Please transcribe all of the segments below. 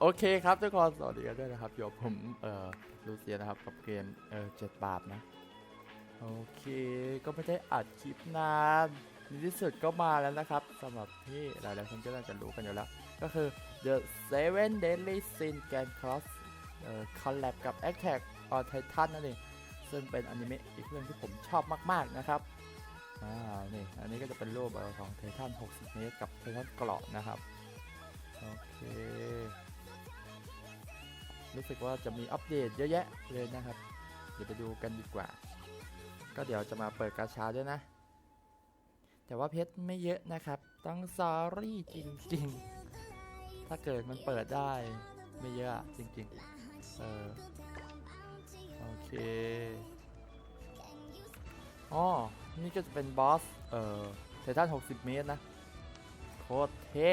โอเคครับทุกคนสวัสดีกันด้วยนะครับอยู่ผมเอ่อลูเซียนะครับกับเกมเอ่อเจ็ดบาปนะ โอเคก็ไม่ได้อัดคลิปนานในที่สุดก็มาแล้วนะครับสำหรับที่หลายๆคนก็น่าจะรู้กันอยู่แล้ว ก็คือ The Seven Deadly Sin Gan Cross เอ่อคอลแลบกับ Attack on Titan นั่นเองซึ่งเป็นอนิเมะอีกเรื่องที่ผมชอบมากๆนะครับอ่านี่อันนี้ก็จะเป็นรูปของไททัน60 เมตรกับไททันเกราะนะครับ โอเค รู้สึกว่าจะมีอัปเดตเยอะแยะเลยนะครับ เดี๋ยวไปดูกันดีกว่า ก็เดี๋ยวจะมาเปิดกาชาด้วยนะ แต่ว่าเพชรไม่เยอะนะครับ ต้องซอรี่จริงๆ ถ้าเกิดมันเปิดได้ไม่เยอะจริงๆ เออ โอเคอ๋อนี่ก็จะเป็นบอส เอ่อไททัน60 เมตรนะ โคตรเท่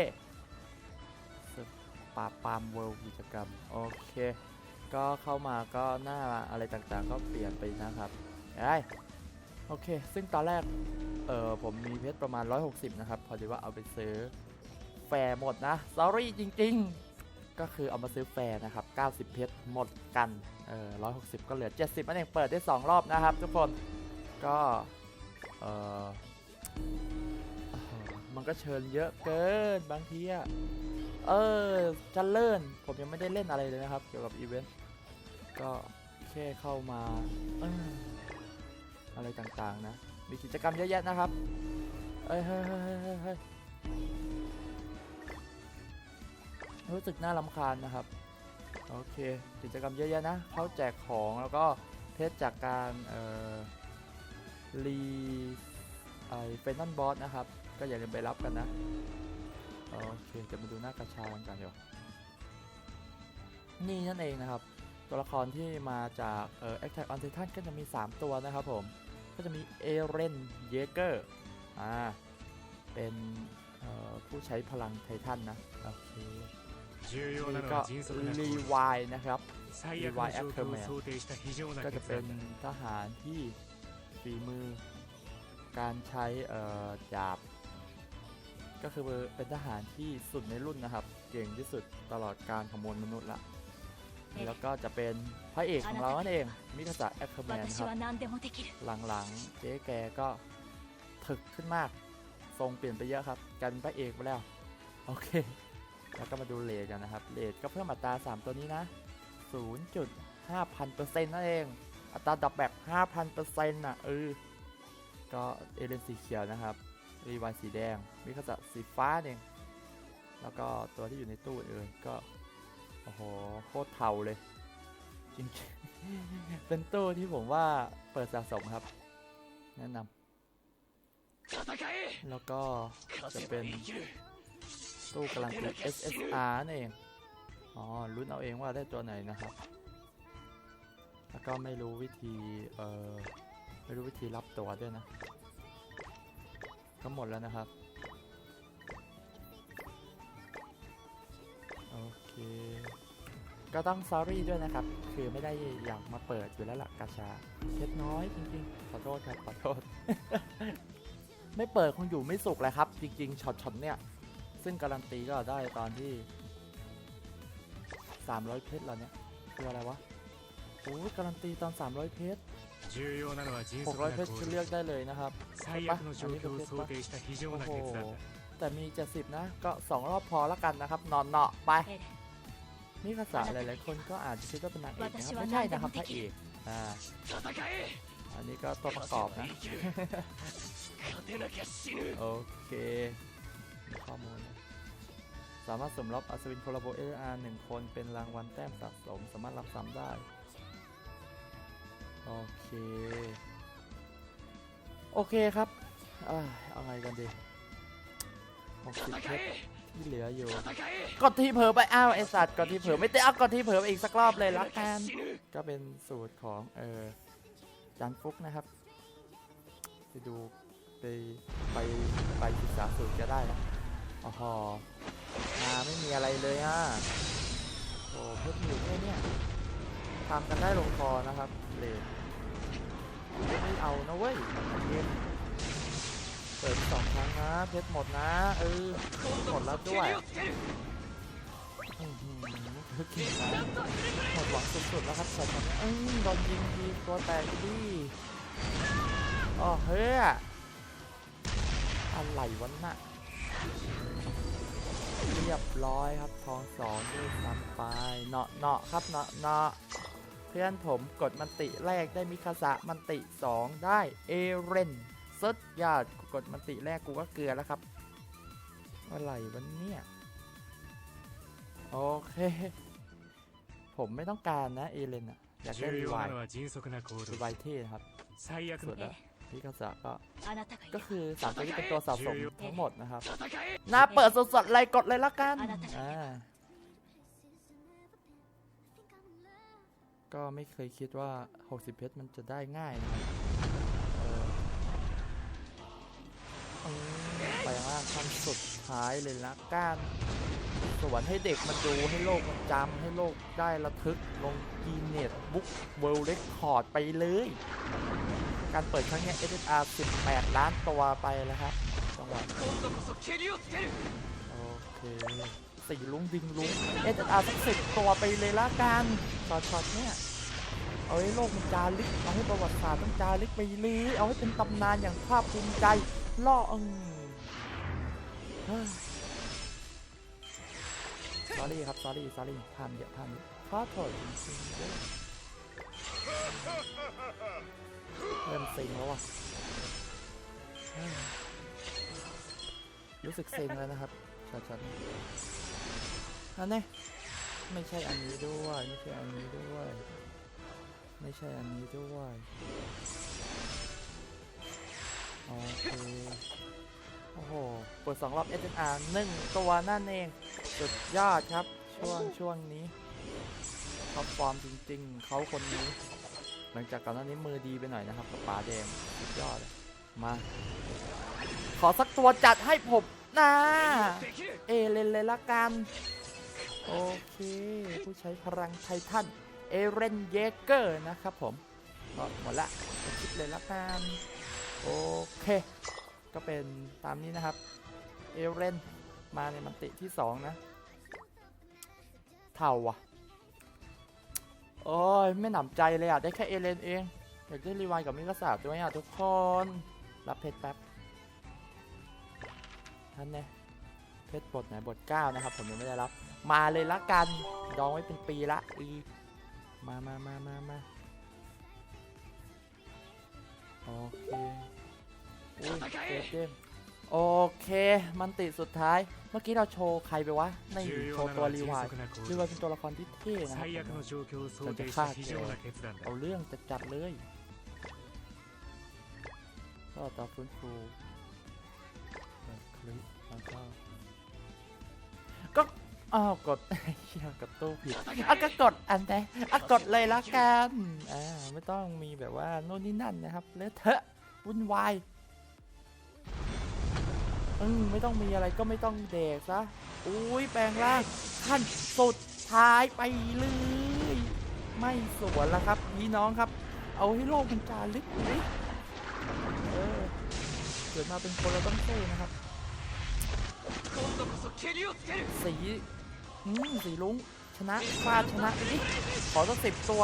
ปราบปรามเวิลด์กิจกรรม โอเค ก็เข้ามาก็หน้าอะไรต่างๆ ก็เปลี่ยนไปนะครับได้โอเค ซึ่งตอนแรก เออผมมีเพชรประมาณ 160 นะครับ พอดีว่าเอาไปซื้อแฟร์หมดนะ sorry จริง ๆ ก็คือเอามาซื้อแฟร์นะครับ 90 เพชรหมดกัน เออ160 ก็เหลือ 70นั่นเองเปิดได้ 2 รอบนะครับ ทุกคน ก็ เออมันก็เชิญเยอะเกินบางทีอะ เออจะเลิ่นผมยังไม่ได้เล่นอะไรเลยนะครับ เกี่ยวกับอีเวนต์ก็แค่เข้ามาอออะไรต่างๆนะ มีกิจกรรมเยอะแยะนะครับเฮ้ยเฮ้ยเฮ้ยเฮ้ยเฮ้ยรู้สึกน่ารำคาญนะครับ โอเค กิจกรรมเยอะแยะนะเขาแจกของแล้วก็เพชรจากการเอ่อรีไอเฟนนันบอสนะครับ ก็อย่าลืมไปรับกันนะ โอเคจะมาดูหน้ากระชากันกันเดี๋ยวนี่นั่นเองนะครับ ตัวละครที่มาจากเอ่อ Attack on Titan ก็จะมี 3 ตัวนะครับผม ก็จะมีเอเรนเยเกอร์อ่าเป็นผู้ใช้พลังไททันนะ โอเคก็รีวายนะครับรีวายแอคเทอร์แมนก็จะเป็นทหารที่ฝีมือการใช้ดาบ ก็คือเป็นทหารที่สุดในรุ่นนะครับ เก่งที่สุดตลอดการขโมยมนุษย์ละ แล้วก็จะเป็นพระเอกของเรานั่นเองมิคาสะแอคเคแมนครับหลังๆ เจ๊แกก็ถึกขึ้นมาก ทรงเปลี่ยนไปเยอะครับ กันพระเอกไปแล้ว โอเค แล้วก็มาดูเลดกันนะครับเลดก็เพิ่มอัตรา 3 ตัวนี้นะ 0.5,000%นั่นเอง อัตราดับแบบ 5,000%น่ะเออก็เอเลนสีเขียวนะครับ รีวายสีแดงมิคาสะสีฟ้าเองแล้วก็ตัวที่อยู่ในตู้เอ่ยก็โอ้โหโคตรเทาเลยจริงๆเป็นตู้ที่ผมว่าเปิดสะสมครับ แนะนำแล้วก็จะเป็นตู้การันตี SSR นั่นเองอ๋อลุ้นเอาเองว่าได้ตัวไหนนะครับ แล้วก็ไม่รู้วิธีเอ่อไม่รู้วิธีรับตัวด้วยนะ ก็หมดแล้วนะครับ โอเค ก็ต้องซอรี่ด้วยนะครับ คือไม่ได้อยากมาเปิดอยู่แล้วหลักกาชาเล็กน้อยจริงๆ ขอโทษครับ ขอโทษ ไม่เปิดคงอยู่ไม่สุกเลยครับ จริงๆช็อตช็เนี่ย ซึ่งการันตีก็ได้ตอนที่ 300 เพชรแล้วเนี่ยคืออะไรวะโอ้การันตีตอน 300 เพชร หกร้อยเพชรคือเลือกได้เลยนะครับใช่ปะอันนี้คือเพชรปะโอ้โหแต่มีเจ็ดสิบนะ ก็สองรอบพอละกันนะครับ นอนเนาะไป นี่ภาษาหลาย ๆ คนก็อาจจะคิดว่าเป็นนางเอกนะไม่ใช่นะครับพระเอกอ่าอันนี้ก็ตัวประกอบนะ โอเคข้อมูลสามารถสมรับอัศวินโคลาโบเออาร์หนึ่งคนเป็นรางวัลแต้มสะสม สามารถรับซ้ำได้ โอเค โอเคครับอ่าเอาไงกันดี60เพชรที่เหลืออยู่ กดที่เผลอไปอ้าวไอสัตว์กดที่เผลอไม่ได้เอากดที่เผลอไปอีกสักรอบเลยละกันก็เป็นสูตรของเออจานฟุกนะครับไปดูไปไปไปศึกษาสูตรจะได้นะอ๋อมาไม่มีอะไรเลยอะโอ้เพิ่มอยู่แค่เนี้ยทำกันได้ลงคอนะครับเลน ไม่เอานะเว้ยเกมเปิดสองครั้งนะเพชรหมดนะเออหมดแล้วด้วยอื้อหือคือเก่งนะหมดหวังสุดๆแล้วครับช็อตนี้อืมโดนยิงทีตัวแตกดิอ๋อเฮ้ยอะไรวะน่ะเรียบร้อยครับทองสองด้วยซ้ำไปเนาะเนาะครับเนาะเนาะ เพื่อนผมกดมันติแรกได้มิคาสะมันติ 2 ได้เอเรนสุดยอดกดมันติแรกกูก็เกลือแล้วครับ อะไรวันเนี่ยโอเค ผมไม่ต้องการนะเอเรนอะอยากได้รีวายรีวายเท่ครับสุดแล้วพี่กษะก็ก็คือสามตัวนี้เป็นตัวสะสมทั้งหมดนะครับน่าเปิดสดๆเลยกดเลยละกันอ่า ก็ไม่เคยคิดว่า 60 เพชรมันจะได้ง่ายนะครับเออไปมากขั้นสุดท้ายเลยละกันสวนให้เด็กมันดูให้โลกมันจำให้โลกได้ระทึกลงกีเนตบุ๊กเวิลด์เรคคอร์ดไปเลย การเปิดครั้งนี้ SSR 18 ล้านตัวไปแล้วครับจังหวะโอเค สี่ลุงดิงลุง SSR สักสิบตัวไปเลยละกันช็อตช็อตเนี่ยเอาให้โลกมันจารึกเอาให้ประวัติศาสตร์ต้องจารึกไปเลยเอาให้เป็นตำนานอย่างภาคภูมิใจล่อเอืมสอรี่ครับสอรี่สอรี่พามเยอะพามเยอะขอโทษจริงๆด้วยเริ่มเซ็งแล้วอะรู้สึกเซ็งแล้วนะครับชัดๆ นั่นนี่ยไม่ใช่อันนี้ด้วย ไม่ใช่อันนี้ด้วย ไม่ใช่อันนี้ด้วยโอเคโอ้โหเปิดสองรอบ SNR หนึ่งตัวนั่นเองสุดยอดครับ ช่วงช่วงนี้ท็อปฟอร์มจริง ๆ เขาคนนี้ หลังจากก่อนหน้านี้มือดีไปหน่อยนะครับกับป๋าแดงสุดยอดมา ขอสักตัวจัดให้ผมนะ เอเลนเลยละกัน โอเค ผู้ใช้พลังไททันเอเรนเยเกอร์นะครับผมก็หมดละคิดเลยละกันโอเค ก็เป็นตามนี้นะครับ เอเรนมาในมันติที่2นะ เท่าว่ะ โอ้ย ไม่หนำใจเลยอะ ได้แค่เอเลนเอง อยากได้รีวล์กับมิกาสาด้วยอะทุกคน รับเพชรแป๊บท่านเนี่ยเพชรบทไหนบท9นะครับ ผมยังไม่ได้รับ มาเลยละกัน ดองไว้เป็นปีละอีมามามามามาโอเคอุ้ยเกมเกมโอเค มันติสุดท้าย เมื่อกี้เราโชว์ใครไปวะไม่โชว์ตัวรีวายรีวายเป็นตัวละครที่เท่นะครับจะฆ่าแกเอาเรื่องจะจัดเลยก็ต่อฟื้นฟูคลิปแล้วก็ก็ อ้าวกดเชี่ยกดตู้ผิดอะก็กดอันไหนอะกดเลยละกันอ่าไม่ต้องมีแบบว่าโน่นนี่นั่นนะครับเลอะเทอะวุ่นวายอืมไม่ต้องมีอะไรก็ไม่ต้องเด็กซะอุ้ยแปลงร่างขั้นสุดท้ายไปเลยไม่สวนล้วครับพี่น้องครับ เอาให้โลกมันจารึกเลยเออเกิดมาเป็นคนเราต้องสู้นะครับสี อืมสีลุงชนะฟาดชนะอีกขอสักสิบตัว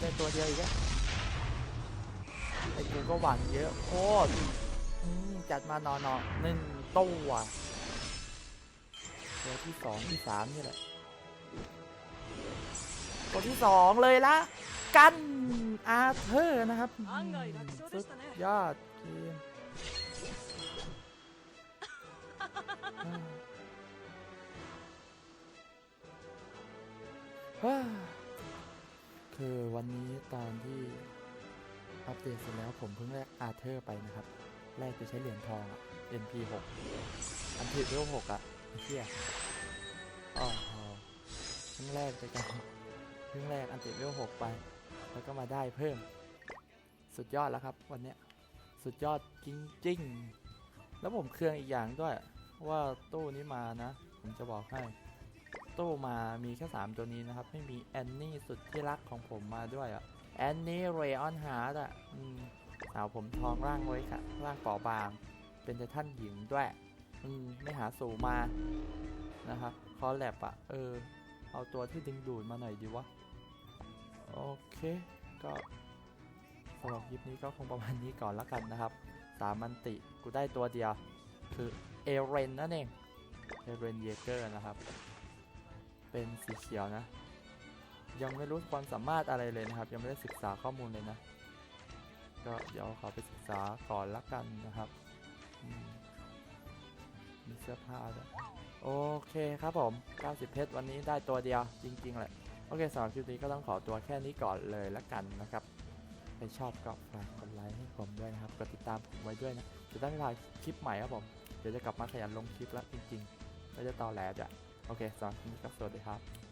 ได้ตัวเดียวอีกแล้วไอ้กูก็หวังเยอะโคตรอืมจัดมานอนอหนึ่งตัวตัวที่สองที่สามนี่แหละตัวที่สองเลยละกันอาเธอร์นะครับสุดยอดเกม คือวันนี้ตอนที่อัปเดตเสร็จแล้วผมเพิ่งแลกอาเธอร์ไปนะครับ แลกจะใช้เหรียญทองอะ NP6 อันที่เวล6อะเหี้ยอ๋อหเพิ่งแลกไปกันเพิ่งแลกอันติเวล6ไป แล้วก็มาได้เพิ่ม สุดยอดแล้วครับ วันเนี้ยสุดยอดจริงๆ แล้วผมเครื่องอีกอย่างด้วย ว่าตู้นี้มานะ ผมจะบอกให้ ตู้มามีแค่3ตัวนี้นะครับ ไม่มีแอนนี่สุดที่รักของผมมาด้วยอะแอนนี่เรออนฮาร์ดอะอืมสาวผมทองร่างไว้ค่ะ ร่างเปราะบาง เป็นแต่ท่านหญิงด้วยอืมไม่หาสู่มานะครับคอลแลบอะ เออ เอาตัวที่ดึงดูดมาหน่อยดีวะ โอเค ก็สำหรับคลิปนี้ก็คงประมาณนี้ก่อนละกันนะครับ สามันติ กูได้ตัวเดียว คือเอเรนนั่นเอง เอเรนเยเกอร์นะครับ เป็นสีเขียวนะ ยังไม่รู้ความสามารถอะไรเลยนะครับ ยังไม่ได้ศึกษาข้อมูลเลยนะ ก็เดี๋ยวขอไปศึกษาก่อนละกันนะครับมมีเสื้อผ้าด้วยโอเคครับผม 90 เพชรวันนี้ได้ตัวเดียวจริงๆแหละ โอเคสำหรับคลิปนี้ก็ต้องขอตัวแค่นี้ก่อนเลยละกันนะครับใครชอบก็ฝากกดไลค์ให้ผมด้วยนะครับ กดติดตามผมไว้ด้วยนะ จะได้ไม่พลาดคลิปใหม่ครับผม เดี๋ยวจะกลับมาขยันลงคลิปแล้วจริงๆไม่จะตอแหลจ้ะ โอเคสำหรับคลิปนี้ก็สวัสดีครับ